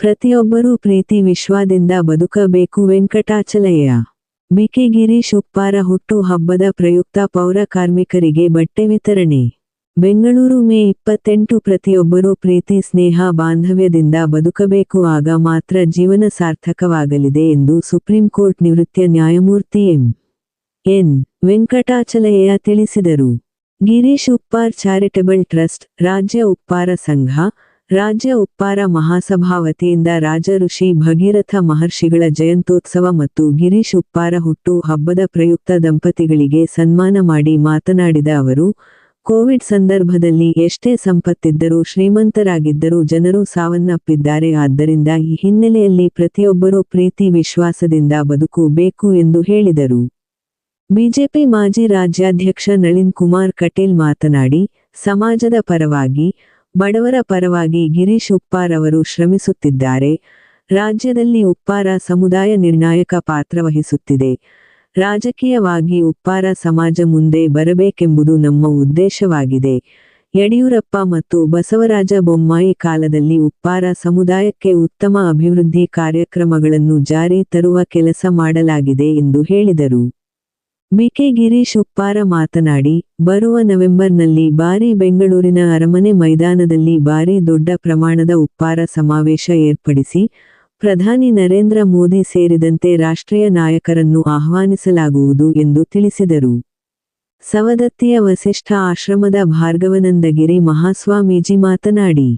ಪ್ರತಿಯೊಬ್ಬರೂ ಪ್ರೀತಿ, ವಿಶ್ವಾದಿಂದ ಬದುಕಬೇಕು. ವೆಂಕಟಾಚಲಯ್ಯ. ಬಿಕೆ ಗಿರೀಶ್ ಉಪ್ಪಾರ ಹುಟ್ಟು ಹಬ್ಬದ ಪ್ರಯುಕ್ತ ಪೌರ ಕಾರ್ಮಿಕರಿಗೆ ಬಟ್ಟೆ ವಿತರಣೆ. ಬೆಂಗಳೂರು ಮೇ ಇಪ್ಪತ್ತೆಂಟು ಪ್ರತಿಯೊಬ್ಬರೂ ಪ್ರೀತಿ, ಸ್ನೇಹ, ಬಾಂಧವ್ಯದಿಂದ ಬದುಕಬೇಕು. ಆಗ ಮಾತ್ರ ಜೀವನ ಸಾರ್ಥಕವಾಗಲಿದೆ ಎಂದು ಸುಪ್ರೀಂ ಕೋರ್ಟ್ ನಿವೃತ್ತ ನ್ಯಾಯಮೂರ್ತಿ ಎಂ. ಎನ್. ವೆಂಕಟಾಚಲಯ್ಯ ತಿಳಿಸಿದರು. ಗಿರೀಶ್ ಉಪ್ಪಾರ್ ಚಾರಿಟಬಲ್ ಟ್ರಸ್ಟ್, ರಾಜ್ಯ ಉಪ್ಪಾರ ಸಂಘ ರಾಜ್ಯ ಉಪ್ಪಾರ ಮಹಾಸಭಾ ವತಿಯಿಂದ ರಾಜ ಋಷಿ ಭಗೀರಥ ಮಹರ್ಷಿಗಳ ಜಯಂತ್ಯೋತ್ಸವ ಮತ್ತು ಗಿರೀಶ್ ಉಪ್ಪಾರ ಹುಟ್ಟು ಹಬ್ಬದ ಪ್ರಯುಕ್ತ ದಂಪತಿಗಳಿಗೆ ಸನ್ಮಾನ ಮಾಡಿ ಮಾತನಾಡಿದ ಅವರು, ಕೋವಿಡ್ ಸಂದರ್ಭದಲ್ಲಿ ಎಷ್ಟೇ ಸಂಪತ್ತಿದ್ದರೂ ಶ್ರೀಮಂತರಾಗಿದ್ದರೂ ಜನರು ಸಾವನ್ನಪ್ಪಿದ್ದಾರೆ. ಆದ್ದರಿಂದ ಈ ಹಿನ್ನೆಲೆಯಲ್ಲಿ ಪ್ರತಿಯೊಬ್ಬರೂ ಪ್ರೀತಿ, ವಿಶ್ವಾಸದಿಂದ ಬದುಕಬೇಕು ಎಂದು ಹೇಳಿದರು. ಬಿಜೆಪಿ ಮಾಜಿ ರಾಜ್ಯಾಧ್ಯಕ್ಷ ನಳಿನ್ ಕುಮಾರ್ ಕಟೀಲ್ ಮಾತನಾಡಿ, ಸಮಾಜದ ಪರವಾಗಿ ಬಡವರ ಪರವಾಗಿ ಗಿರೀಶ್ ಉಪ್ಪಾರ್ ಅವರು ಶ್ರಮಿಸುತ್ತಿದ್ದಾರೆ. ರಾಜ್ಯದಲ್ಲಿ ಉಪ್ಪಾರ ಸಮುದಾಯ ನಿರ್ಣಾಯಕ ಪಾತ್ರ ವಹಿಸುತ್ತಿದೆ. ರಾಜಕೀಯವಾಗಿ ಉಪ್ಪಾರ ಸಮಾಜ ಮುಂದೆ ಬರಬೇಕೆಂಬುದು ನಮ್ಮ ಉದ್ದೇಶವಾಗಿದೆ. ಯಡಿಯೂರಪ್ಪ ಮತ್ತು ಬಸವರಾಜ ಬೊಮ್ಮಾಯಿ ಕಾಲದಲ್ಲಿ ಉಪ್ಪಾರ ಸಮುದಾಯಕ್ಕೆ ಉತ್ತಮ ಅಭಿವೃದ್ಧಿ ಕಾರ್ಯಕ್ರಮಗಳನ್ನು ಜಾರಿ ತರುವ ಕೆಲಸ ಮಾಡಲಾಗಿದೆ ಎಂದು ಹೇಳಿದರು. ಬಿಕೆ ಗಿರೀಶ್ ಉಪ್ಪಾರ ಮಾತನಾಡಿ, ಬರುವ ನವೆಂಬರ್ನಲ್ಲಿ ಬಾರಿ ಬೆಂಗಳೂರಿನ ಅರಮನೆ ಮೈದಾನದಲ್ಲಿ ಬಾರಿ ದೊಡ್ಡ ಪ್ರಮಾಣದ ಉಪ್ಪಾರ ಸಮಾವೇಶ ಏರ್ಪಡಿಸಿ, ಪ್ರಧಾನಿ ನರೇಂದ್ರ ಮೋದಿ ಸೇರಿದಂತೆ ರಾಷ್ಟ್ರೀಯ ನಾಯಕರನ್ನು ಆಹ್ವಾನಿಸಲಾಗುವುದು ಎಂದು ತಿಳಿಸಿದರು. ಸವದತ್ತಿಯ ವಸಿಷ್ಠ ಆಶ್ರಮದ ಭಾರ್ಗವನಂದಗಿರಿ ಮಹಾಸ್ವಾಮೀಜಿ ಮಾತನಾಡಿ,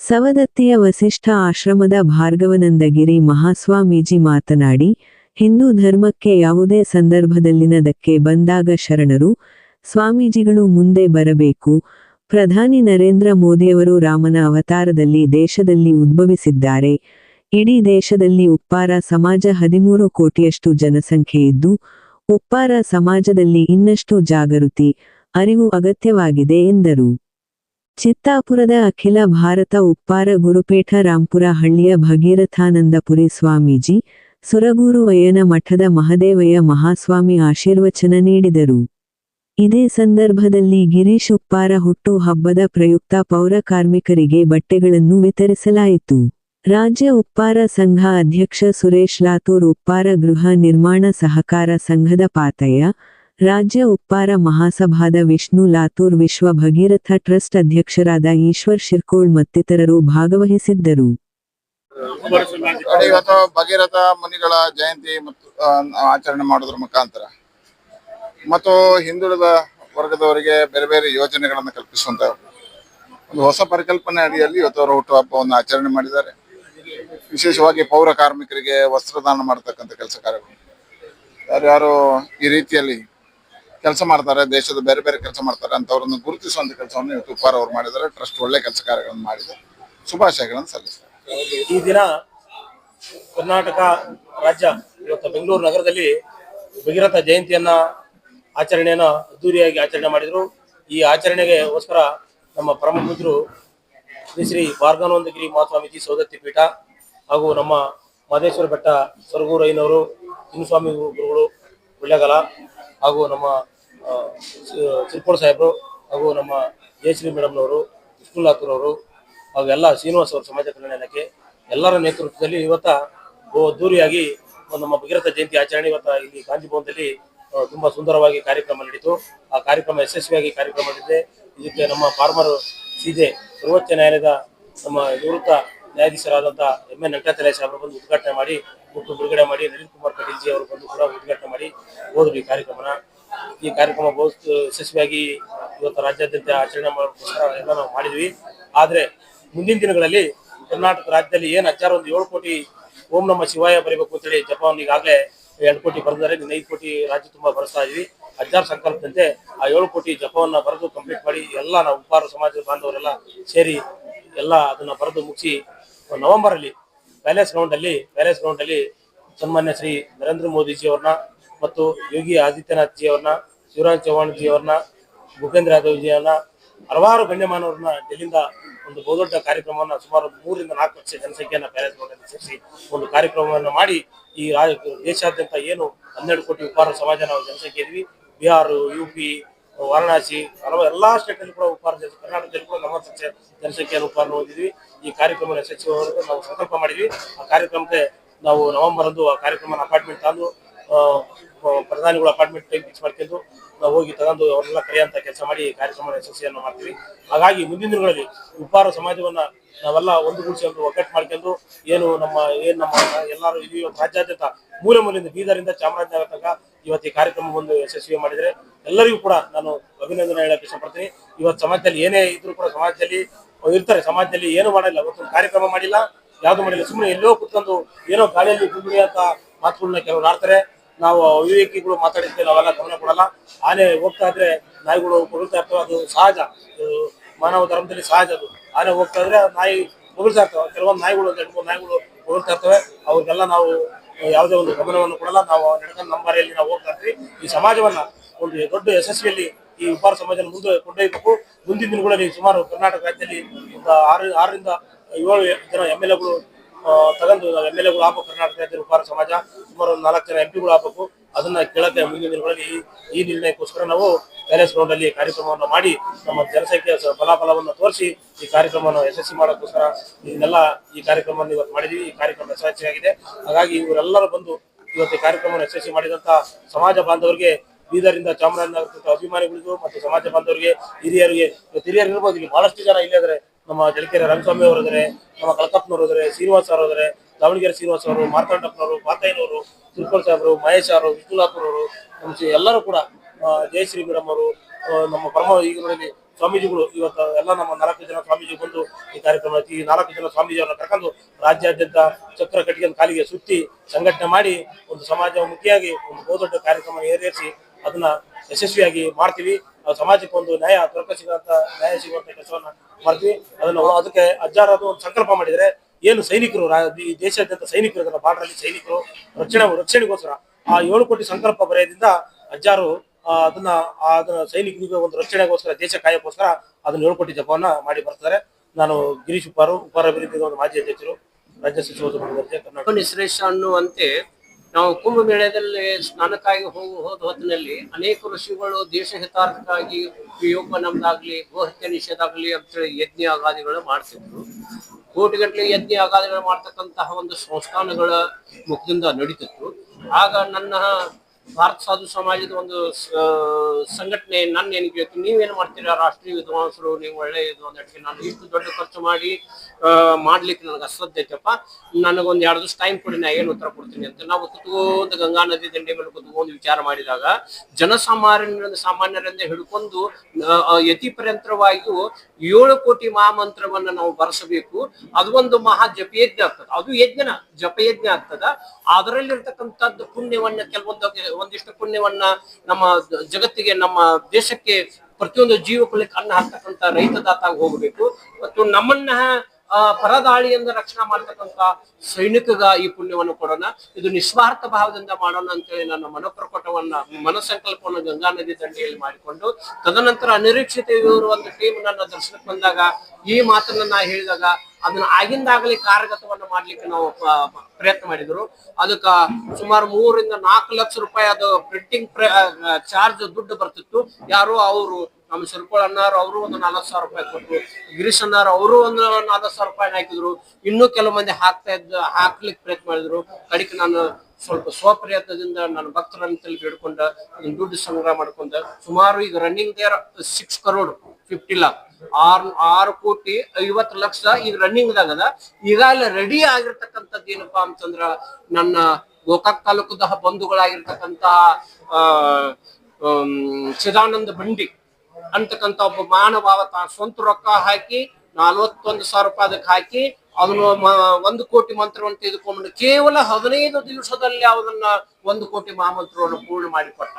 ಸವದತ್ತಿಯ ವಸಿಷ್ಠ ಆಶ್ರಮದ ಭಾರ್ಗವನಂದಗಿರಿ ಮಹಾಸ್ವಾಮೀಜಿ ಮಾತನಾಡಿ ಹಿಂದೂ ಧರ್ಮಕ್ಕೆ ಯಾವುದೇ ಸಂದರ್ಭದಲ್ಲಿನದಕ್ಕೆ ಬಂದಾಗ ಶರಣರು, ಸ್ವಾಮೀಜಿಗಳು ಮುಂದೆ ಬರಬೇಕು. ಪ್ರಧಾನಿ ನರೇಂದ್ರ ಮೋದಿಯವರು ರಾಮನ ಅವತಾರದಲ್ಲಿ ದೇಶದಲ್ಲಿ ಉದ್ಭವಿಸಿದ್ದಾರೆ. ಇಡೀ ದೇಶದಲ್ಲಿ ಉಪ್ಪಾರ ಸಮಾಜ ಹದಿಮೂರು ಕೋಟಿಯಷ್ಟು ಜನಸಂಖ್ಯೆ ಇದ್ದು, ಉಪ್ಪಾರ ಸಮಾಜದಲ್ಲಿ ಇನ್ನಷ್ಟು ಜಾಗೃತಿ, ಅರಿವು ಅಗತ್ಯವಾಗಿದೆ ಎಂದರು. ಚಿತ್ತಾಪುರದ ಅಖಿಲ ಭಾರತ ಉಪ್ಪಾರ ಗುರುಪೇಠ ರಾಂಪುರ ಹಳ್ಳಿಯ ಭಗೀರಥಾನಂದಪುರಿ ಸ್ವಾಮೀಜಿ, ಸುರಗೂರು ವಯನ ಮಠದ ಮಹದೇವಯ್ಯ ಮಹಾಸ್ವಾಮಿ ಆಶೀರ್ವಚನ ನೀಡಿದರು. ಇದೇ ಸಂದರ್ಭದಲ್ಲಿ ಗಿರೀಶ್ ಉಪ್ಪಾರ ಹುಟ್ಟು ಹಬ್ಬದ ಪ್ರಯುಕ್ತ ಪೌರ ಕಾರ್ಮಿಕರಿಗೆ ಬಟ್ಟೆಗಳನ್ನು ವಿತರಿಸಲಾಯಿತು. ರಾಜ್ಯ ಉಪ್ಪಾರ ಸಂಘ ಅಧ್ಯಕ್ಷ ಸುರೇಶ್ ಲಾತೂರ್ ಉಪ್ಪಾರ ಗೃಹ ನಿರ್ಮಾಣ ಸಹಕಾರ ಸಂಘದ ಪಾತಯ್ಯ ರಾಜ್ಯ ಉಪ್ಪಾರ ಮಹಾಸಭಾದ ವಿಷ್ಣು ಲಾತೂರ್ ವಿಶ್ವ ಭಗೀರಥ ಟ್ರಸ್ಟ್ ಅಧ್ಯಕ್ಷರಾದ ಈಶ್ವರ್ ಶಿರ್ಕೋಳ್ ಮತ್ತಿತರರು ಭಾಗವಹಿಸಿದ್ದರು. ಭಗೀರಥ ಮುನಿಗಳ ಜಯಂತಿ ಮತ್ತು ಆಚರಣೆ ಮಾಡೋದ್ರ ಮುಖಾಂತರ. ಮತ್ತು ಹಿಂದುಳಿದ ವರ್ಗದವರಿಗೆ ಬೇರೆ ಬೇರೆ ಯೋಜನೆಗಳನ್ನು ಕಲ್ಪಿಸುವಂತ ಒಂದು ಹೊಸ ಪರಿಕಲ್ಪನೆ ಅಡಿಯಲ್ಲಿ ಇವತ್ತು ಅವರು ಹುಟ್ಟುಹಬ್ಬವನ್ನು ಆಚರಣೆ ಮಾಡಿದ್ದಾರೆ. ವಿಶೇಷವಾಗಿ ಪೌರ ಕಾರ್ಮಿಕರಿಗೆ ವಸ್ತ್ರದಾನ ಮಾಡತಕ್ಕಂಥ ಕೆಲಸ ಕಾರ್ಯಗಳು. ಯಾರ್ಯಾರು ಈ ರೀತಿಯಲ್ಲಿ ಕೆಲಸ ಮಾಡ್ತಾರೆ, ದೇಶದ ಬೇರೆ ಬೇರೆ ಕೆಲಸ ಮಾಡ್ತಾರೆ ಅಂತವ್ರನ್ನು ಗುರುತಿಸುವಂತ ಕೆಲಸವನ್ನು ಇವತ್ತು ಅವರು ಮಾಡಿದ್ದಾರೆ. ಟ್ರಸ್ಟ್ ಒಳ್ಳೆ ಕೆಲಸ ಕಾರ್ಯಗಳನ್ನು ಮಾಡಿದೆ. ಶುಭಾಶಯಗಳನ್ನು ಸಲ್ಲಿಸ್ತಾರೆ ಈ ದಿನ ಕರ್ನಾಟಕ ರಾಜ್ಯ, ಇವತ್ತು ಬೆಂಗಳೂರು ನಗರದಲ್ಲಿ ಭಗೀರಥ ಜಯಂತಿಯನ್ನ ಆಚರಣೆಯನ್ನ ಅದ್ದೂರಿಯಾಗಿ ಆಚರಣೆ ಮಾಡಿದ್ರು. ಈ ಆಚರಣೆಗೆಗೋಸ್ಕರ ನಮ್ಮ ಪರಮ ಪೂಜ್ಯರು ಶ್ರೀ ಶ್ರೀ ಭಾರ್ಗವನಂದಗಿರಿ ಮಹಾಸ್ವಾಮೀಜಿ ಸೌದತ್ತಿ ಪೀಠ ಹಾಗೂ ನಮ್ಮ ಮಾದೇಶ್ವರ ಬೆಟ್ಟ ಸರಗೂರಯ್ಯನವರು ಚಿನ್ನಸ್ವಾಮಿ ಗುರುಗಳು ಕೊಳ್ಳೇಗಾಲ ಹಾಗೂ ನಮ್ಮ ಸಿರ್ಕೋಡ್ ಸಾಹೇಬರು ಹಾಗೂ ನಮ್ಮ ಜಯಶ್ರೀ ಮೇಡಮ್ನವರು ಲಾತೂರ್ ಅವರು ಹಾಗೂ ಎಲ್ಲ ಶ್ರೀನಿವಾಸ್ ಅವರು ಸಮಾಜ ಕಲ್ಯಾಣ ಇಲಾಖೆ ಎಲ್ಲರ ನೇತೃತ್ವದಲ್ಲಿ ಇವತ್ತ ಅದ್ದೂರಿಯಾಗಿ ನಮ್ಮ ಭಗೀರಥ ಜಯಂತಿ ಆಚರಣೆ ಇವತ್ತ ಇಲ್ಲಿ ಗಾಂಧಿ ಭವನದಲ್ಲಿ ತುಂಬಾ ಸುಂದರವಾಗಿ ಕಾರ್ಯಕ್ರಮ ನಡೀತು. ಆ ಕಾರ್ಯಕ್ರಮ ಯಶಸ್ವಿಯಾಗಿ ಕಾರ್ಯಕ್ರಮ ನಡೆದಿದೆ. ಇದಕ್ಕೆ ನಮ್ಮ ಫಾರ್ಮರ್ ಸೀದೆ ಸರ್ವೋಚ್ಚ ನ್ಯಾಯಾಲಯದ ನಮ್ಮ ನಿವೃತ್ತ ನ್ಯಾಯಾಧೀಶರಾದಂಥ ಎಂ ಎನ್ ವೆಂಕಟಾಚಲ ಸಾಹೇಬರು ಬಂದು ಉದ್ಘಾಟನೆ ಮಾಡಿ ಹುಟ್ಟು ಬಿಡುಗಡೆ ಮಾಡಿ ನಳಿನ್ ಕುಮಾರ್ ಕಟೀಲ್ ಜಿ ಅವರು ಬಂದು ಕೂಡ ಉದ್ಘಾಟನೆ ಮಾಡಿ ಹೋದ್ರು ಕಾರ್ಯಕ್ರಮನ. ಈ ಕಾರ್ಯಕ್ರಮ ಬಹು ಯಶಸ್ವಿಯಾಗಿ ಇವತ್ತು ರಾಜ್ಯಾದ್ಯಂತ ಆಚರಣೆ ಮಾಡೋಕ್ಕೋಸ್ಕರ ಎಲ್ಲ ನಾವು ಮಾಡಿದ್ವಿ. ಆದ್ರೆ ಮುಂದಿನ ದಿನಗಳಲ್ಲಿ ಕರ್ನಾಟಕ ರಾಜ್ಯದಲ್ಲಿ ಏನ್ ಹಚ್ಚಾರ ಒಂದು ಏಳು ಕೋಟಿ ಓಂ ನಮ್ಮ ಶಿವಾಯ ಬರೀಬೇಕು ಅಂತೇಳಿ ಜಪಾನ್ ಈಗಾಗಲೇ ಎರಡು ಕೋಟಿ ಬರೆದರೆ ಇನ್ನು ಐದು ಕೋಟಿ ರಾಜ್ಯ ತುಂಬಾ ಬರೆಸ್ತಾ ಇದ್ವಿ. ಅಜ್ಜಾರ ಸಂಕಲ್ಪದಂತೆ ಆ ಏಳು ಕೋಟಿ ಜಪವನ್ನ ಬರೆದು ಕಂಪ್ಲೀಟ್ ಮಾಡಿ ಎಲ್ಲ ನಾವು ಉಪಾರ ಸಮಾಜದ ಬಾಂಧವರೆಲ್ಲ ಸೇರಿ ಎಲ್ಲ ಅದನ್ನ ಬರೆದು ಮುಗಿಸಿ ನವೆಂಬರ್ ಅಲ್ಲಿ ಪ್ಯಾಲೇಸ್ ಗ್ರೌಂಡ್ ಅಲ್ಲಿ, ಪ್ಯಾಲೇಸ್ ಗ್ರೌಂಡ್ ಅಲ್ಲಿ ಸನ್ಮಾನ್ಯ ಶ್ರೀ ನರೇಂದ್ರ ಮೋದಿಜಿ ಅವ್ರನ್ನ ಮತ್ತು ಯೋಗಿ ಆದಿತ್ಯನಾಥ್ ಜಿ ಅವ್ರನ್ನ ಶಿವರಾಜ್ ಚೌಹಾಣ್ ಜಿ ಅವ್ರನ್ನ ಭೂಪೇಂದ್ರ ಯಾದವ್ ಜಿ ಹಲವಾರು ಗಣ್ಯಮಾನವರನ್ನ ಡೆಲ್ಲಿಂದ ಒಂದು ಬಹುದೊಡ್ಡ ಕಾರ್ಯಕ್ರಮವನ್ನ ಸುಮಾರು ಮೂರರಿಂದ ನಾಲ್ಕು ಲಕ್ಷ ಜನಸಂಖ್ಯೆಯನ್ನ ಪ್ಯಾಲೇಸ್ ಗ್ರೌಂಡಲ್ಲಿ ಸೇರಿಸಿ ಒಂದು ಕಾರ್ಯಕ್ರಮವನ್ನು ಮಾಡಿ ಈ ದೇಶಾದ್ಯಂತ ಏನು ಹನ್ನೆರಡು ಕೋಟಿ ಉಪಾರ ಸಮಾಜ ನಾವು ಜನಸಂಖ್ಯೆ ಇದ್ವಿ ಬಿಹಾರ, ಯು ಪಿ ವಾರಣಾಸಿ, ಹಲವು ಎಲ್ಲಾ ಸ್ಟೇಟ್ ಅಲ್ಲಿ ಕೂಡ ಉಪಹಾರ ಕರ್ನಾಟಕದಲ್ಲಿ ಕೂಡ ನಮ್ಮ ಸಂಖ್ಯೆ ಜನಸಂಖ್ಯೆಯನ್ನು ಉಪಹಾರ ಹೊಂದಿದ್ವಿ ಈ ಕಾರ್ಯಕ್ರಮ ಸಚಿವರು ನಾವು ಸಂಕಲ್ಪ ಮಾಡಿದ್ವಿ. ಆ ಕಾರ್ಯಕ್ರಮಕ್ಕೆ ನಾವು ನವೆಂಬರ್ ಆ ಕಾರ್ಯಕ್ರಮ ಅಪಾರ್ಟ್ಮೆಂಟ್ ತಂದು ಪ್ರಧಾನಿಗಳು ಅಪಾರ್ಟ್ಮೆಂಟ್ ಟೈಮ್ ಫಿಕ್ಸ್ ಮಾಡ್ಕೊಂಡು ನಾವು ಹೋಗಿ ತಗೊಂಡು ಅವರೆಲ್ಲ ಕರೆಯುವಂತ ಕೆಲಸ ಮಾಡಿ ಕಾರ್ಯಕ್ರಮ ಯಶಸ್ವಿಯನ್ನು ಮಾಡ್ತೀವಿ. ಹಾಗಾಗಿ ಮುಂದಿನ ದಿನಗಳಲ್ಲಿ ಉಪಹಾರ ಸಮಾಜವನ್ನ ನಾವೆಲ್ಲ ಒಂದುಗೂಡಿಸಿಕೊಂಡು ಒಗ್ಗಟ್ಟು ಮಾಡ್ಕೊಂಡು ಏನು ನಮ್ಮ ಏನು ನಮ್ಮ ಎಲ್ಲರೂ ಇದೀವಿ, ರಾಜ್ಯಾದ್ಯಂತ ಮೂಲೆ ಮೂಲೆಯಿಂದ ಬೀದರಿಂದ ಚಾಮರಾಜನಗರ ತನಕ ಇವತ್ತು ಈ ಕಾರ್ಯಕ್ರಮವನ್ನು ಯಶಸ್ವಿ ಮಾಡಿದರೆ ಎಲ್ಲರಿಗೂ ಕೂಡ ನಾನು ಅಭಿನಂದನೆ ಹೇಳಕ್ ಇಷ್ಟಪಡ್ತೀನಿ. ಇವತ್ತು ಸಮಾಜದಲ್ಲಿ ಏನೇ ಇದ್ರು ಕೂಡ ಸಮಾಜದಲ್ಲಿ ಇರ್ತಾರೆ. ಸಮಾಜದಲ್ಲಿ ಏನು ಮಾಡಿಲ್ಲ. ಅವತ್ತು ಕಾರ್ಯಕ್ರಮ ಮಾಡಿಲ್ಲ, ಯಾವುದು ಮಾಡಿಲ್ಲ. ಸುಮ್ಮನೆ ಎಲ್ಲೋ ಕುತ್ಕೊಂಡು ಏನೋ ಗಾಳಿಯಲ್ಲಿ ಗುಂಗುಳಿಯಂತ ಮಾತುಗಳನ್ನ ಕೆಲವರು ಆಡ್ತಾರೆ. ನಾವು ಅವಿವೇಕಿಗಳು ಮಾತಾಡಿದ್ರೆ ನಾವೆಲ್ಲ ಗಮನ ಕೊಡಲ್ಲ. ಆನೆ ಹೋಗ್ತಾ ಇದ್ರೆ ನಾಯಿಗಳು ಕೊಡುತ್ತಾ ಇರ್ತವೆ. ಅದು ಸಹಜ. ಮಾನವ ಧರ್ಮದಲ್ಲಿ ಸಹಜ ಅದು. ಆನೆ ಹೋಗ್ತಾ ಇದ್ರೆ ನಾಯಿ ಹೊಗಳ್ತಾ ಇರ್ತವೆ. ಕೆಲವೊಂದು ನಾಯಿಗಳು ಎರಡು ಮೂರು ನಾಯಿಗಳು ಹೊಗಳ್ತಾ ಇರ್ತವೆ. ಅವ್ರಿಗೆಲ್ಲ ನಾವು ಯಾವುದೇ ಒಂದು ಗಮನವನ್ನು ಕೊಡಲ್ಲ. ನಾವು ನಡ್ಕೊಂಡು ನಂಬಾರಿಯಲ್ಲಿ ನಾವು ಹೋಗ್ತಾ ಇದ್ವಿ. ಈ ಸಮಾಜವನ್ನ ಒಂದು ದೊಡ್ಡ ಯಶಸ್ವಿಯಲ್ಲಿ ಈ ಉಪಾರ ಸಮಾಜನ ಮುಂದೆ ಕೊಂಡೊಯ್ಯಬೇಕು. ಮುಂದಿನ ದಿನಗಳಲ್ಲಿ ಸುಮಾರು ಕರ್ನಾಟಕ ರಾಜ್ಯದಲ್ಲಿ ಆರು ಆರರಿಂದ ಏಳು ಜನ ಎಂ ಎಲ್ ಎಗಳು ತಗೊಂಡು ಎಂ ಎಲ್ ಎಗಳು ಆಗ್ಬೇಕು. ಕರ್ನಾಟಕ ರಾಜ್ಯದ ಉಪಾರ ಸಮಾಜ. ಸುಮಾರು ಒಂದು ನಾಲ್ಕು ಜನ ಎಂ ಪಿಗಳು ಆಗ್ಬೇಕು. ಅದನ್ನ ಕೇಳಕ್ಕೆ ಮುಂದಿನ ದಿನಗಳಲ್ಲಿ ಈ- ನಿರ್ಣಯಕ್ಕೋಸ್ಕರ ನಾವು ಪ್ಯಾಲೇಸ್ ಗ್ರೌಂಡ್ ಅಲ್ಲಿ ಕಾರ್ಯಕ್ರಮವನ್ನು ಮಾಡಿ ನಮ್ಮ ಜನಸಂಖ್ಯೆ ಫಲಾಫಲವನ್ನು ತೋರಿಸಿ ಈ ಕಾರ್ಯಕ್ರಮವನ್ನು ಯಶಸ್ವಿ ಮಾಡೋಕ್ಕೋಸ್ಕರ ಇದನ್ನೆಲ್ಲ ಈ ಕಾರ್ಯಕ್ರಮವನ್ನು ಇವತ್ತು ಮಾಡಿದೀವಿ. ಈ ಕಾರ್ಯಕ್ರಮ ಯಶಸ್ವಿಯಾಗಿದೆ. ಹಾಗಾಗಿ ಇವರೆಲ್ಲರೂ ಬಂದು ಇವತ್ತು ಈ ಕಾರ್ಯಕ್ರಮವನ್ನು ಯಶಸ್ವಿ ಮಾಡಿದಂತ ಸಮಾಜ ಬಾಂಧವರಿಗೆ ಬೀದರಿಂದ ಚಾಮರಾಜನಗರ ಅಭಿಮಾನಿಗಳಿಗೂ ಮತ್ತು ಸಮಾಜ ಬಾಂಧವರಿಗೆ, ಹಿರಿಯರಿಗೆ, ಇವತ್ತು ಹಿರಿಯರು ಇರ್ಬೋದು, ಇಲ್ಲಿ ಬಹಳಷ್ಟು ಜನ ಇಲ್ಲೇ ನಮ್ಮ ಜಲಕೆರೆ ರಂಗಸ್ವಾಮಿ ಅವರು ಇದ್ದಾರೆ, ನಮ್ಮ ಕಲಕಪ್ಪನವರು ಇದ್ದಾರೆ, ಶ್ರೀನಿವಾಸ್ ಅವರು ಇದ್ದಾರೆ, ದಾವಣಗೆರೆ ಶ್ರೀನಿವಾಸ್ ಅವರು, ಮಾರ್ತಾಂಡಪ್ಪನವರು ಪಾತಯ್ಯನವರು ತಿರುಪತಿ ಸಾಹೇಬರು ಮಹೇಶ್ ಅವರು ವಿಷ್ಣುನಾಥ್ರವರು ನಮ್ಮ ಎಲ್ಲರೂ ಕೂಡ ಜಯಶ್ರೀ ಮೇಡಮ್ ಅವರು ನಮ್ಮ ಪರಮ ಈಗ ನೋಡಿ ಸ್ವಾಮೀಜಿಗಳು, ಇವತ್ತು ಎಲ್ಲ ನಮ್ಮ ನಾಲ್ಕು ಜನ ಸ್ವಾಮೀಜಿ ಬಂದು ಈ ಕಾರ್ಯಕ್ರಮ, ಈ ನಾಲ್ಕು ಜನ ಸ್ವಾಮೀಜಿಯವರನ್ನ ಕರ್ಕೊಂಡು ರಾಜ್ಯಾದ್ಯಂತ ಚಕ್ರ ಕಟ್ಟಿಗೆ ಕಾಲಿಗೆ ಸುತ್ತಿ ಸಂಘಟನೆ ಮಾಡಿ ಒಂದು ಸಮಾಜಮುಖಿಯಾಗಿ ಒಂದು ಬಹುದೊಡ್ಡ ಕಾರ್ಯಕ್ರಮ ಏರೇರಿಸಿ ಅದನ್ನ ಯಶಸ್ವಿಯಾಗಿ ಮಾಡ್ತೀವಿ. ಸಮಾಜಕ್ಕೆ ಒಂದು ನ್ಯಾಯ ದೊರಕ ಸಿಗುವಂತ ನ್ಯಾಯ ಸಿಗುವಂತ ಕೆಲಸವನ್ನ ಮಾಡ್ತೀವಿ. ಅದನ್ನ ಅದಕ್ಕೆ ಅಜ್ಜಾರ ಅದು ಒಂದು ಸಂಕಲ್ಪ ಮಾಡಿದ್ರೆ ಏನು ಸೈನಿಕರು ದೇಶಾದ್ಯಂತ ಸೈನಿಕರು ಬಾರ್ಡರ್ ಅಲ್ಲಿ ಸೈನಿಕರು ರಕ್ಷಣೆ ರಕ್ಷಣೆಗೋಸ್ಕರ ಆ ಏಳು ಕೋಟಿ ಸಂಕಲ್ಪ ಬರೆಯದಿಂದ ಅಜ್ಜಾರು ಆ, ಅದನ್ನ ಅದನ್ನ ಸೈನಿಕರಿಗೆ ಒಂದು ರಕ್ಷಣೆಗೋಸ್ಕರ ದೇಶ ಕಾಯಕ್ಕೋಸ್ಕರ ಅದನ್ನ ಏಳು ಕೋಟಿ ಜಪವನ್ನ ಮಾಡಿ ಬರ್ತಾರೆ. ನಾನು ಗಿರೀಶ್ ಉಪ್ಪಾರ ಅಭಿವೃದ್ಧಿ ಒಂದು ಮಾಜಿ ಅಧ್ಯಕ್ಷರು ರಾಜ್ಯ ಸಚಿವ ಕರ್ನಾಟಕ. ನಿಶ್ರೇಷ ಅನ್ನುವಂತೆ ನಾವು ಕುಂಭಮೇಳದಲ್ಲಿ ಸ್ನಾನಕ್ಕಾಗಿ ಹೋಗುವ ಹೋದ ಹೊತ್ತಿನಲ್ಲಿ ಅನೇಕ ಋಷಿಗಳು ದೇಶ ಹಿತಾರ್ಥಕ್ಕಾಗಿ ಯೋಗ ನಮ್ದಾಗ್ಲಿ ಗೋಹತ್ಯೆ ನಿಷೇಧ ಆಗ್ಲಿ ಅಂತೇಳಿ ಯಜ್ಞ ಅಗಾದಿಗಳು ಮಾಡ್ತಿದ್ರು. ಕೋಟಿಗಟ್ಟಲೆ ಯಜ್ಞ ಅಗಾದಿಗಳು ಮಾಡ್ತಕ್ಕಂತಹ ಒಂದು ಸಂಸ್ಥಾನಗಳ ಮುಖದಿಂದ ನಡೀತಿತ್ತು. ಆಗ ನನ್ನ ಭಾರತ ಸಾಧು ಸಮಾಜದ ಒಂದು ಸಂಘಟನೆ ನನ್ನ ಏನ್ ಕೇಳ್ತೀನಿ ನೀವೇನ್ ಮಾಡ್ತೀರಾ? ರಾಷ್ಟ್ರೀಯ ವಿದ್ವಾಂಸರು, ನೀವು ಒಳ್ಳೆ ಇದು ನಾನು ಇಷ್ಟು ದೊಡ್ಡ ಖರ್ಚು ಮಾಡಿ ಮಾಡ್ಲಿಕ್ಕೆ ನನಗೆ ಅಶ್ರದ್ಧೆ ಐತಪ್ಪ ನನಗೊಂದು ಎರಡು ದಿವಸ ಟೈಮ್ ಕೊಡಿ, ನಾ ಏನು ಉತ್ತರ ಕೊಡ್ತೀನಿ ಅಂತ. ನಾವು ಕುತ್ಕೊಂಡು ಗಂಗಾ ನದಿ ದಂಡೆ ಮೇಲೆ ಕುತ್ಕೊಂಡು ವಿಚಾರ ಮಾಡಿದಾಗ, ಜನಸಾಮಾನ್ಯರಿಂದ, ಸಾಮಾನ್ಯರಿಂದ ಹಿಡ್ಕೊಂಡು ಯತಿ ಪರ್ಯಂತರವಾಗಿಯೂ ಏಳು ಕೋಟಿ ಮಹಾಮಂತ್ರವನ್ನ ನಾವು ಬರೆಸಬೇಕು. ಅದು ಒಂದು ಮಹಾ ಜಪಯಜ್ಞ ಆಗ್ತದೆ. ಅದು ಯಜ್ಞನ, ಜಪಯಜ್ಞ ಆಗ್ತದ. ಅದರಲ್ಲಿರ್ತಕ್ಕಂಥದ್ದು ಪುಣ್ಯವನ್ನ ಕೆಲವೊಂದು ಒಂದಿಷ್ಟು ಪುಣ್ಯವನ್ನ ನಮ್ಮ ಜಗತ್ತಿಗೆ, ನಮ್ಮ ದೇಶಕ್ಕೆ ಪ್ರತಿಯೊಂದು ಜೀವಕುಲಕ್ಕೆ ಅನ್ನ ರೈತ ದಾತ ಹೋಗಬೇಕು. ಮತ್ತು ನಮ್ಮನ್ನ ಪರದಾಳಿಯಿಂದ ರಕ್ಷಣೆ ಮಾಡ್ತಕ್ಕಂತ ಸೈನಿಕಗ ಈ ಪುಣ್ಯವನ್ನು ಕೊಡೋಣ. ಇದು ನಿಸ್ವಾರ್ಥ ಭಾವದಿಂದ ಮಾಡೋಣ ಅಂತ ಹೇಳಿ ನನ್ನ ಮನಪ್ರಕಟವನ್ನ, ಮನಸಂಕಲ್ಪವನ್ನು ಗಂಗಾ ನದಿ ದಂಡೆಯಲ್ಲಿ ಮಾಡಿಕೊಂಡು, ತದನಂತರ ಅನಿರೀಕ್ಷಿತ ಇವರು ಒಂದು ಟೀಮ್ ನನ್ನ ದರ್ಶನಕ್ಕೆ ಬಂದಾಗ ಈ ಮಾತನ್ನ ನಾ ಹೇಳಿದಾಗ ಅದನ್ನ ಆಗಿಂದಾಗಲೇ ಕಾರ್ಯಗತವನ್ನ ಮಾಡ್ಲಿಕ್ಕೆ ನಾವು ಪ್ರಯತ್ನ ಮಾಡಿದ್ರು. ಅದಕ್ಕ ಸುಮಾರು ಮೂರಿಂದ ನಾಲ್ಕು ಲಕ್ಷ ರೂಪಾಯಿ ಅದು ಪ್ರಿಂಟಿಂಗ್ ಚಾರ್ಜ್ ದುಡ್ಡು ಬರ್ತಿತ್ತು. ಯಾರು ಅವರು, ನಮ್ಮ ಸಿರ್ಕೋಳ್ ಅನ್ನಾರು ಅವರು ಒಂದು ನಲವತ್ತು ಸಾವಿರ ರೂಪಾಯಿ ಕೊಟ್ಟರು ಗಿರೀಶ್ ಅನ್ನಾರು ಅವರು ಒಂದು ನಲವತ್ತು ಸಾವಿರ ರೂಪಾಯಿ ಹಾಕಿದ್ರು. ಇನ್ನೂ ಕೆಲವು ಮಂದಿ ಹಾಕ್ತಾ ಇದ್ದ, ಹಾಕ್ಲಿಕ್ಕೆ ಪ್ರಯತ್ನ ಮಾಡಿದ್ರು. ಕಡಿಕೆ ನಾನು ಸ್ವಲ್ಪ ಸ್ವಪ್ರಯತ್ನದಿಂದ ನನ್ನ ಭಕ್ತರನ್ನ ತಲೆ ಹಿಡ್ಕೊಂಡ ದುಡ್ಡು ಸಂಗ್ರಹ ಮಾಡ್ಕೊಂಡ, ಸುಮಾರು ಈಗ running there six crore fifty lakh or, ಆರು ಕೋಟಿ ಐವತ್ತು ಲಕ್ಷ ಈಗ ರನ್ನಿಂಗ್ ದಾಗ ಅದ. ಈಗಾಗಲೇ ರೆಡಿ ಆಗಿರ್ತಕ್ಕಂಥದ್ದು ಏನಪ್ಪಾ ಅಂತಂದ್ರ ನನ್ನ ಗೋಕಾಕ್ ತಾಲೂಕದ ಆ ಚಿದಾನಂದ ಬಂಡಿ ಅಂತಕ್ಕಂತ ಒಬ್ಬ ಮಾನವ ಸ್ವಂತ ರೊಕ್ಕ ಹಾಕಿ ನಲ್ವತ್ತೊಂದು ಸಾವಿರ ರೂಪಾಯಿ ಅದಕ್ಕೆ ಹಾಕಿ ಅದನ್ನು ಒಂದು ಕೋಟಿ ಮಂತ್ರವನ್ನು ತೆಗೆದುಕೊಂಡು ಕೇವಲ ಹದಿನೈದು ದಿವಸದಲ್ಲಿ ಅವನನ್ನ ಒಂದು ಕೋಟಿ ಮಹಾಮಂತ್ರವನ್ನು ಪೂರ್ಣ ಮಾಡಿಕೊಟ್ಟ.